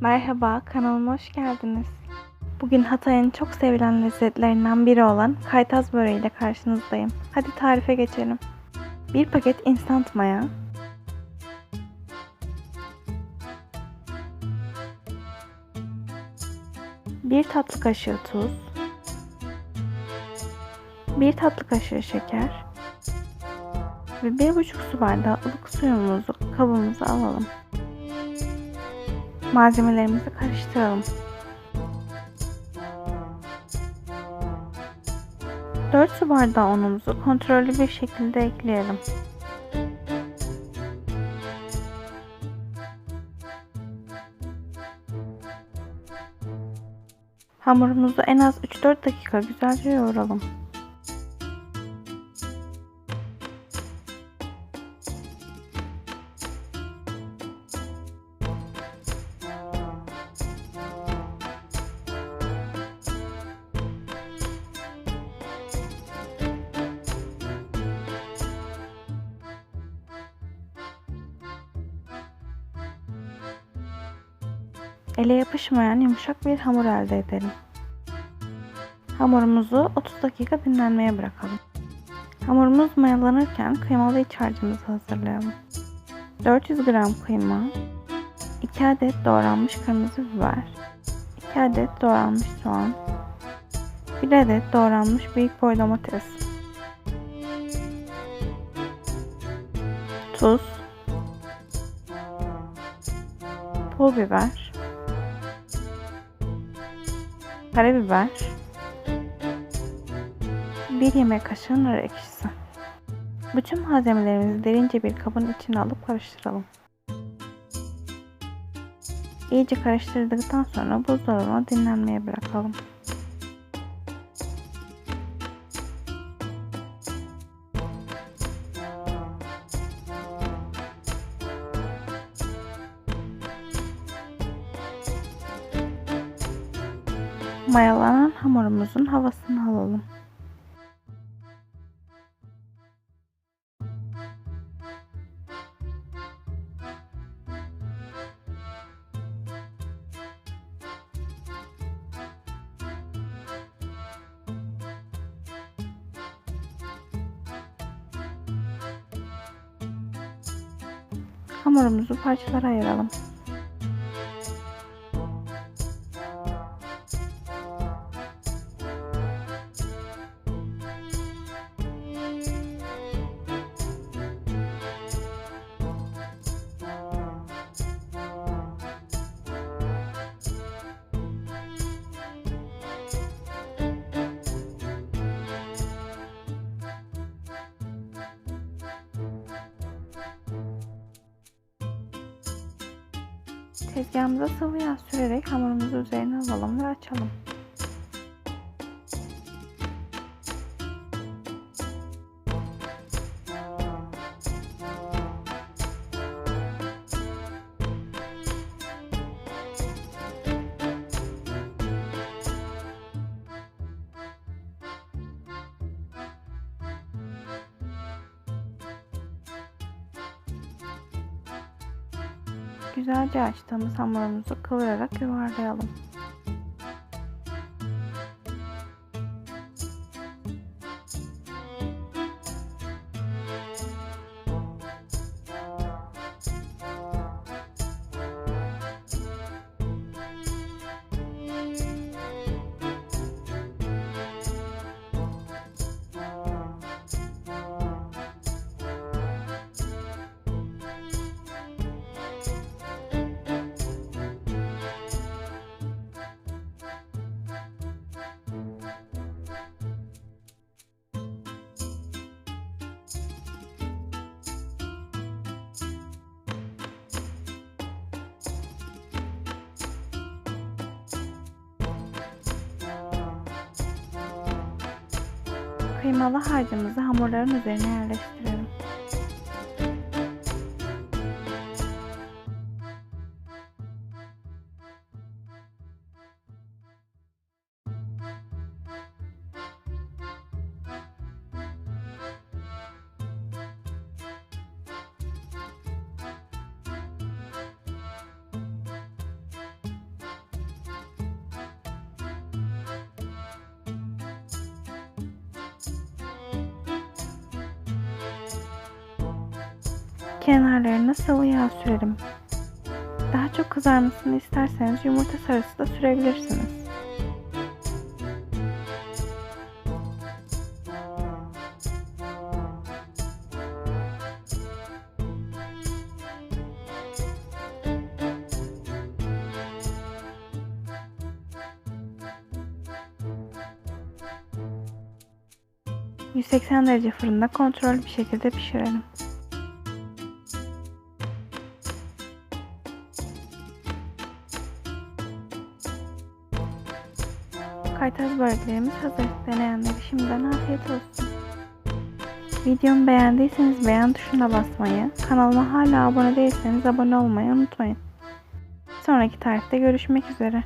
Merhaba, kanalıma hoş geldiniz. Bugün Hatay'ın çok sevilen lezzetlerinden biri olan kaytaz böreği ile karşınızdayım. Hadi tarife geçelim. 1 paket instant maya, 1 tatlı kaşığı tuz, 1 tatlı kaşığı şeker ve 1,5 su bardağı ılık suyumuzu kabımıza alalım. Malzemelerimizi karıştıralım. 4 su bardağı unumuzu kontrollü bir şekilde ekleyelim. Hamurumuzu en az 3-4 dakika güzelce yoğuralım. Ele yapışmayan yumuşak bir hamur elde edelim. Hamurumuzu 30 dakika dinlenmeye bırakalım. Hamurumuz mayalanırken kıymalı iç harcımızı hazırlayalım. 400 gram kıyma, 2 adet doğranmış kırmızı biber, 2 adet doğranmış soğan, 1 adet doğranmış büyük boy domates, tuz, pul biber, karabiber, 1 yemek kaşığı nar ekşisi. Bütün malzemelerimizi derince bir kabın içine alıp karıştıralım. İyice karıştırdıktan sonra buzdolabına dinlenmeye bırakalım. Mayalanan hamurumuzun havasını alalım. Hamurumuzu parçalara ayıralım. Tezgahımıza sıvı yağ sürerek hamurumuzu üzerine alalım ve açalım. Güzelce açtığımız hamurumuzu kıvırarak yuvarlayalım. Kıymalı harcımızı hamurların üzerine yerleştirelim. Kenarlarına sıvı yağ sürelim. Daha çok kızarmasını isterseniz yumurta sarısı da sürebilirsiniz. ...180 derece fırında kontrollü bir şekilde pişirelim. Kaytaz böreklerimiz hazır. Deneyenlere şimdiden afiyet olsun. Videomu beğendiyseniz beğen tuşuna basmayı, kanalıma hala abone değilseniz abone olmayı unutmayın. Sonraki tarifte görüşmek üzere.